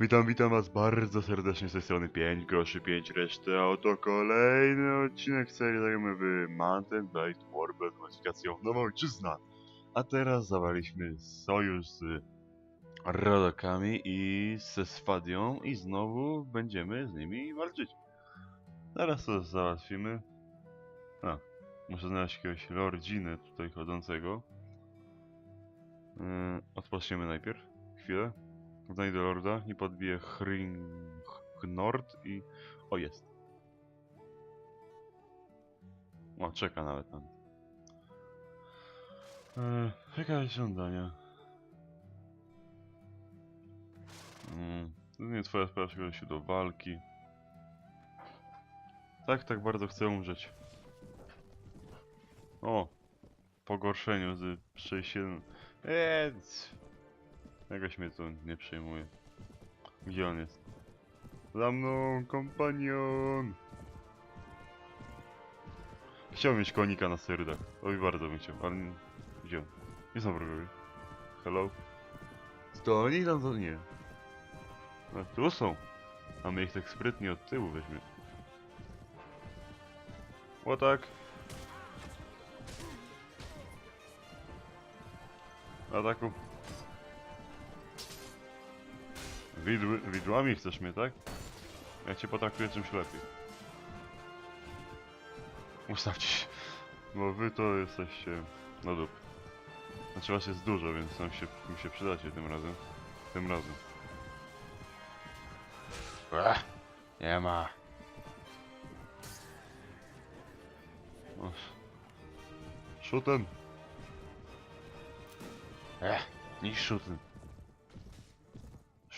Witam, witam was bardzo serdecznie z tej strony 5 groszy 5 reszty, a oto kolejny odcinek serii zagramy w Mountain Blade Warbird modyfikacją Nowa Ojczyzna. A teraz zawaliśmy sojusz z Rodokami i ze Sfadią i znowu będziemy z nimi walczyć. Zaraz to załatwimy. A, muszę znaleźć jakiegoś lordzinę tutaj chodzącego. Yy, odpoczniemy najpierw, chwilę. Znajdę lorda i podbiję Hring... Nord i... O, jest. O, czeka nawet tam. Eee, jakieś żądania. Mm, to nie twoja sprawa, przygoda się do walki. Tak, tak bardzo chcę umrzeć. O! Pogorszeniu z 6-7. Eee, Jakoś mnie to nie przejmuje. Gdzie on jest? Za mną, kompanion! Chciałbym mieć konika na serdach. Oj, bardzo bym chciał, ale... Gdzie on? Nie są wrogowie. Hello? To oni tam to nie. A tu są. A my ich tak sprytnie od tyłu weźmie. O tak. Ataku. Widły, widłami chcesz mnie, tak? Ja cię potraktuję czymś lepiej. Ustawcie się. Bo wy to jesteście... No dup. Znaczy was jest dużo, więc nam się, mi się przydacie tym razem. Tym razem. Ech, nie ma. O. Szuten. Ech, nie szuten.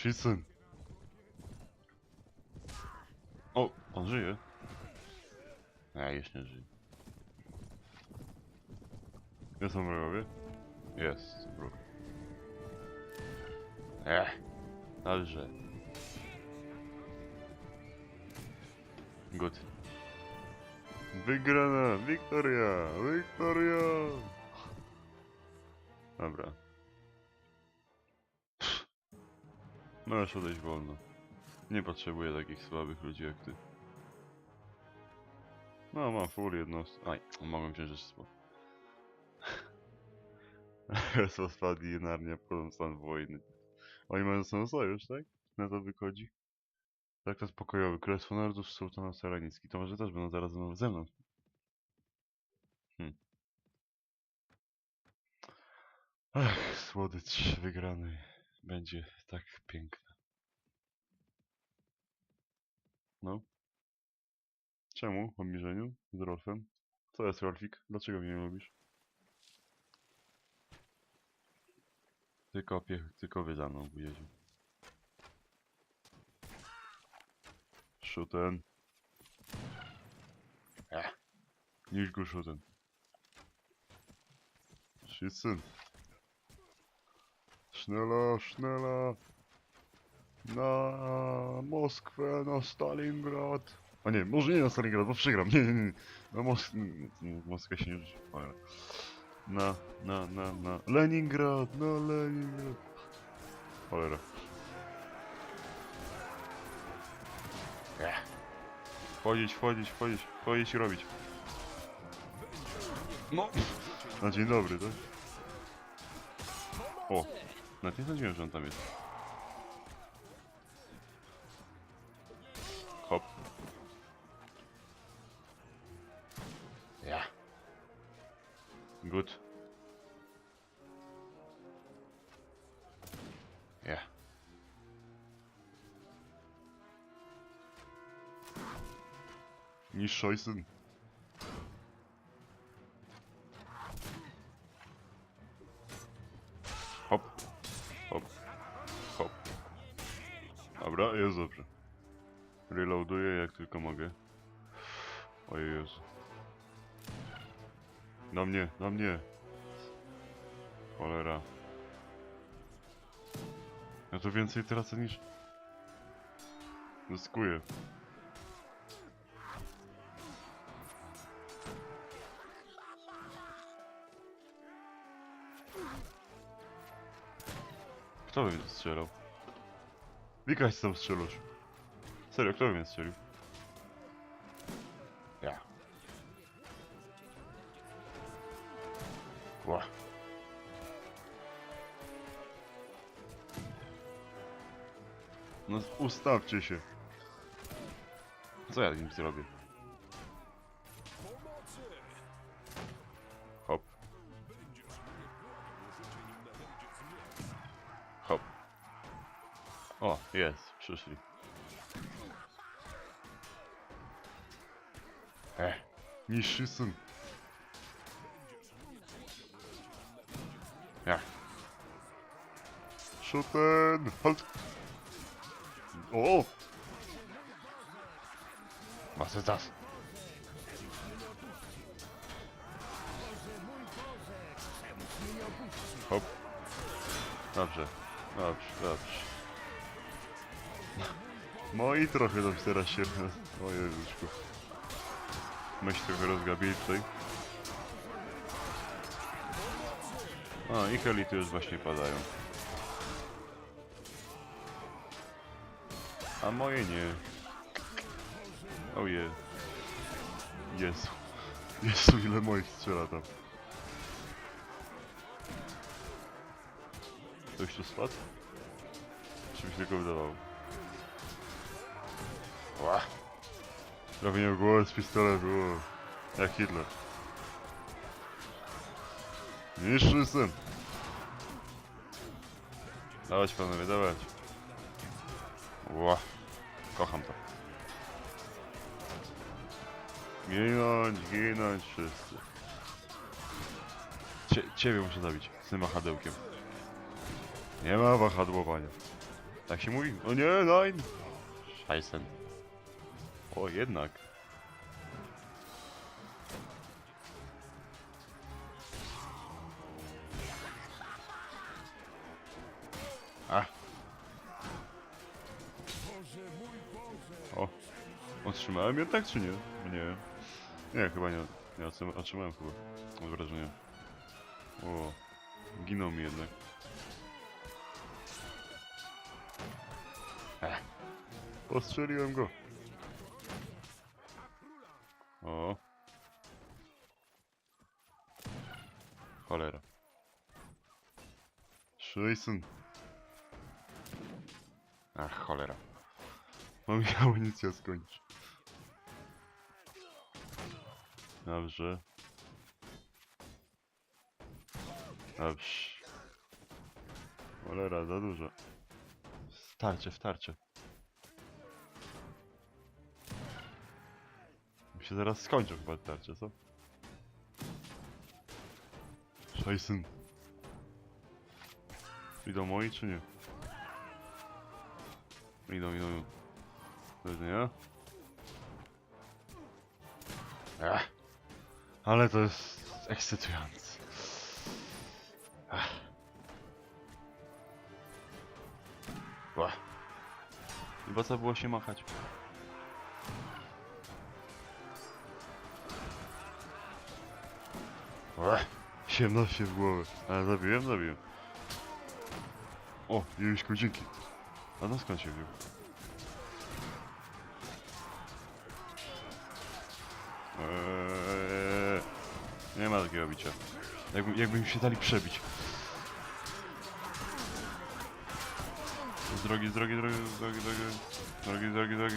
Schießen. O, on żyje. A, już nie żyje. Gdzie są wrogowie? Jest, wróg. Ech, dobrze. Good. Wygrana! Wiktoria! Wiktoria! Dobra. Możesz odejść wolno. Nie potrzebuję takich słabych ludzi jak ty. No, mam full jednost... Aj, mogłem wziąć jeszcze słowo. Królestwo spadli i Narnia potem stan wojny. Oni mają ze sojusz, tak? Na to wychodzi. Traktat pokojowy. Królestwo Narodów Sułtana Saranicki. To może też będą zaraz ze mną-. Hmm. Ach, słodycz wygrany. Będzie tak piękna. No. Czemu? Obniżeniu? Z Rolfem? Co jest Rolfik? Dlaczego mnie nie lubisz? Tylko pie... tylko wy za mną bujezie. Szuten. Ech. Niż go szuten. Schießen. Schneller, schneller. Na Moskwę, na Stalingrad. A nie, może nie na Stalingrad, bo przegram. Nie, nie, nie. Na Mosk... Moskwa się nie rzuci. Na, na, na, na... Leningrad, na Leningrad. Cholera. Ech. Wchodzić, wchodzić, wchodzić, wchodzić i robić. No. Na dzień dobry, tak? O, nawet nie sądziłem, że on tam jest. Hop. Ja. Good. Ja. Nie scheißen. Na mnie, na mnie. Cholera. Ja to więcej tracę niż... Zyskuję. Kto by mnie strzelał? Wikaś tam strzelasz. Serio, kto mnie strzelił? No ustawcie się. Co ja nim zrobię? Hop. Hop. O, jest, przyszli. E, niższy syn. Ja. Chopin, halt. O! Was ist das? Hop. Dobrze, dobrze, dobrze. Moi trochę tam teraz się... O Jezuczku. My się trochę rozgabili tutaj. A, ich elity już właśnie padają. A moje nie. Oje. Jezu. Jezu, ile moich strzela tam. Ktoś tu spadł? Czy mi się tylko wydawało? Ła. Prawie nie głowę z pistoletu. o. Jak Hitler. Niższy syn. Dawać panowie, dawać. Ła. Kocham to. Ginąć, ginąć wszyscy. Cie, ciebie muszę zabić z tym wahadełkiem. Nie ma wahadłowania. Tak się mówi? O nie, nein! Scheißen. O, jednak. O. Otrzymałem jednak, czy nie? Nie. Nie, chyba nie. Nie otrzymałem, chyba. Mam wrażenie. O. Ginął mi jednak. Ech. Postrzeliłem go. O. Cholera. Scheißen. Ach, cholera. Mam mi amunicja skończy. Dobrze. Dobrze. Cholera, za dużo. Starcie, w tarcie. Mi się zaraz skończą chyba tarcze, co? Scheißen. Idą moi czy nie? Idą, idą, idą. Widzenia. Ech. Ale to jest ekscytujące. Ech. Ła. Co było się machać. Ech. 17 w głowę. Ale zabiłem, zabiłem. O, Juliuszku, dzięki. A no skąd się wziął? Eee, nie ma takiego bicia. Jakby, jakby mi się dali przebić. Z drogi, z drogi, drogi, z drogi, drogi, drogi, drogi, drogi.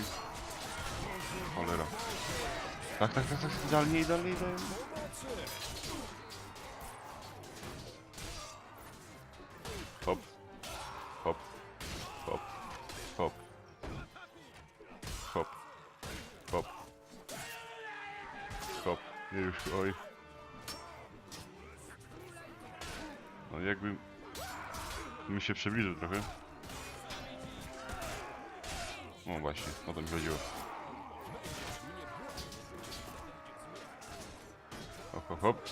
Cholera. Tak, tak, tak, tak, idealnie, idealnie, idealnie. Nie już, oj. No jakby... Mi się przybliżył trochę. No właśnie, o to mi chodziło. Hop, hop, hop.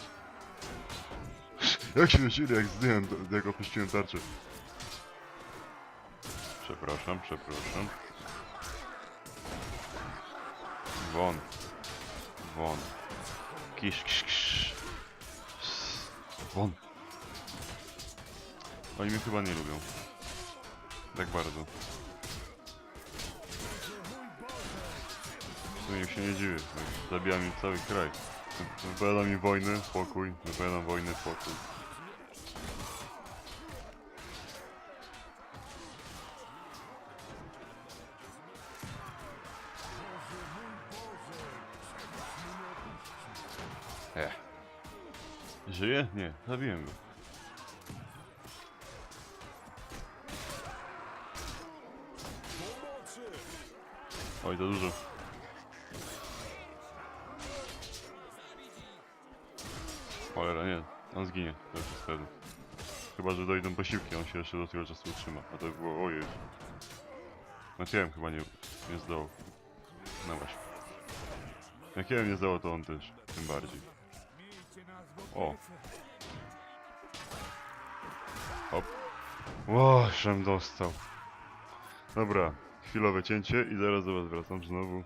Jak się nosili, jak zdjąłem, jak opuściłem tarczę. Przepraszam, przepraszam. Won. Won jakiś... Won. Oni mnie chyba nie lubią. Tak bardzo. W sumie się nie dziwię. Zabija mi cały kraj. Wypowiada mi wojnę, pokój. Wypowiadam wojnę, pokój. Żyje? Nie, zabiłem go. Oj, za dużo. Cholera, nie. On zginie. To już jest pewne. Chyba, że dojdą posiłki, on się jeszcze do tego czasu utrzyma. A to by było, ojej. Matiejem chyba nie, nie zdołał. No właśnie. Jak ja nie zdołał, to on też. Tym bardziej. O. Hop. Ło, żem dostał. Dobra, chwilowe cięcie i zaraz do was wracam znowu.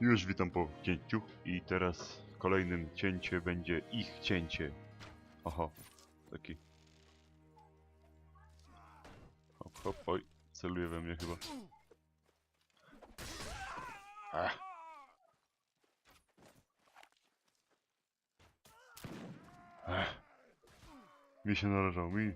Już witam po cięciu i teraz kolejnym cięcie będzie ich cięcie. Oho, taki. Hop, hop, oj, celuje we mnie chyba. Ach. 哎，没想到了，饶命！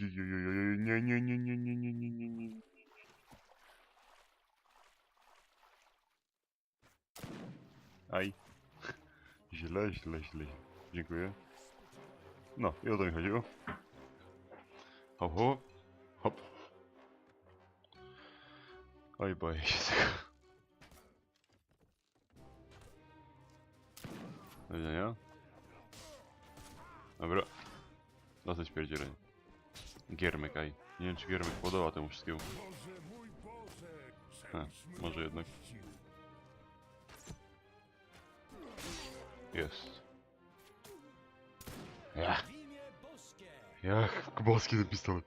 Nie, nie, nie, nie, nie, nie, nie, nie, nie. Aj. Źle, źle, źle. Dziękuję. No, i o to mi chodziło. Hop, hop. Hop. Oj, boję się tego. Do widzenia. Dobra. Dosyć pierdzieleń. Giermek, aj. Nie wiem, czy Giermek podoba temu wszystkiemu. Ha, może jednak. Jest. Ja. Jak boski ten pistolet.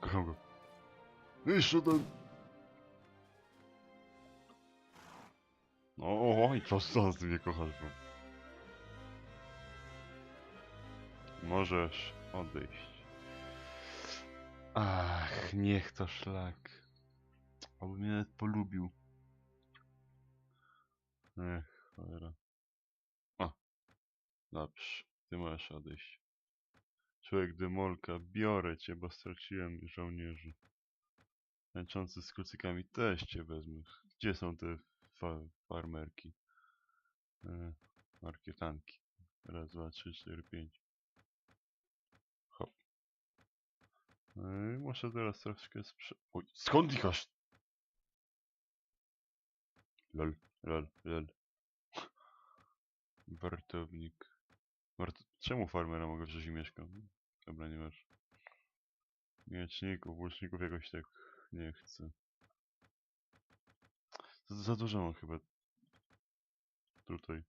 Kocham go. Jeszcze ten. No, i co z tym nie kochasz, bo. Możesz odejść. Ach, niech to szlak. Oby mnie nawet polubił. Ech, cholera. O, dobrze, ty możesz odejść. Człowiek demolka, biorę cię, bo straciłem żołnierzy. Męczący z kucykami też cię wezmę. Gdzie są te fa farmerki? E, markietanki. Raz, dwa, trzy, cztery, pięć. Muszę teraz troszkę sprze... Oj, skąd ich aż? Lol, lol, lol. Wartownik. Wart... Czemu farmera mogę wziąć i mieszkam? Dobra, nie masz. Mieczników, łuczników jakoś tak nie chcę. Za, za dużo mam chyba tutaj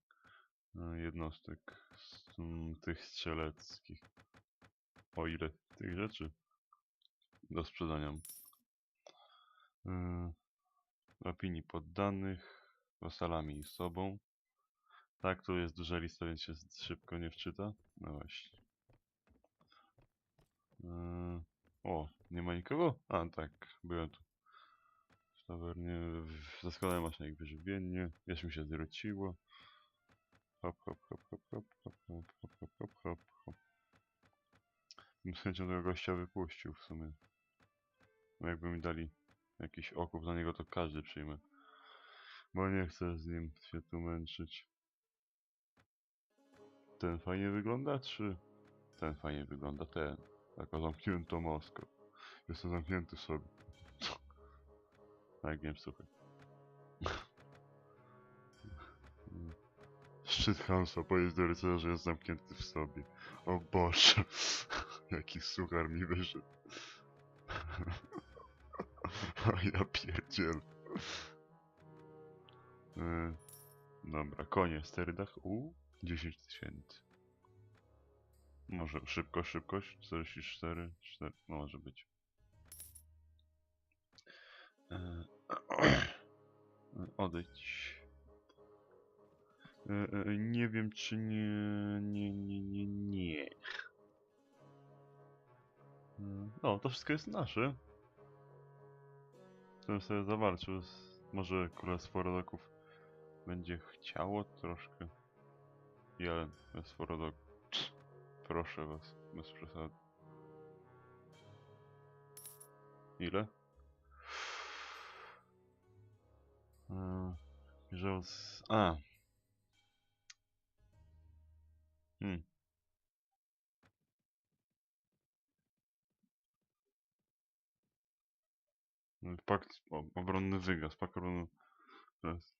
e, jednostek mm, tych strzeleckich. O ile tych rzeczy do sprzedania. Yy, opinii poddanych, wasalami i sobą. Tak, tu jest duża lista, więc się szybko nie wczyta. No właśnie. Yy, o, nie ma nikogo? A, tak, byłem tu. W tawernie, w- za składem maszynek wyżywienie. Jeszcze mi się zwróciło. Hop, hop, hop, hop, hop, hop, hop, hop, hop, hop, hop. Bym z chęcią tego gościa wypuścił w sumie. No jakby mi dali jakiś okup za niego, to każdy przyjmę. Bo nie chcę z nim się tu męczyć. Ten fajnie wygląda, czy ten fajnie wygląda? Ten. Taka zamknięta maska. Jestem zamknięty sobie. Tak, wiem, słuchaj. Szczyt Hansa, powiedz do rycerza, że jest zamknięty w sobie. O Boże, jaki suchar mi wyszedł. Ja pierdziel. E, Dobra, konie, sterydach. U, 10 tysięcy. Może szybko, szybkość. 44, 4, no może być. E, Odejdź. E, nie wiem, czy nie, nie, nie, nie, nie. No, to wszystko jest nasze. To bym sobie zawalczył. Może Królestwo Rodoków będzie chciało troszkę. Jelen, Królestwo Rodoków. Proszę was, bez przesady. Ile? Eee, że z... A. Hmm. Pakt obronny wygas, pakt obronny... Teraz.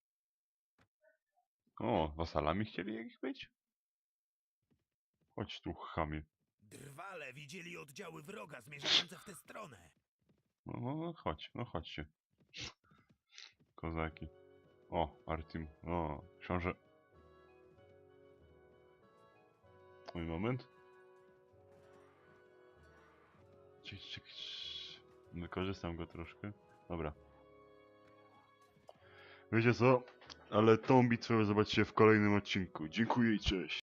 O, wasalami chcieli jakich być? Chodź tu, chamie. Drwale widzieli oddziały wroga zmierzające w tę stronę. No, no, no chodź, no chodźcie. Kozaki. O, Artim. O, książę. Mój moment. Cik, cik, cik. Wykorzystam go troszkę. Dobra. Wiecie co? Ale tą bitwę zobaczycie w kolejnym odcinku. Dziękuję i cześć.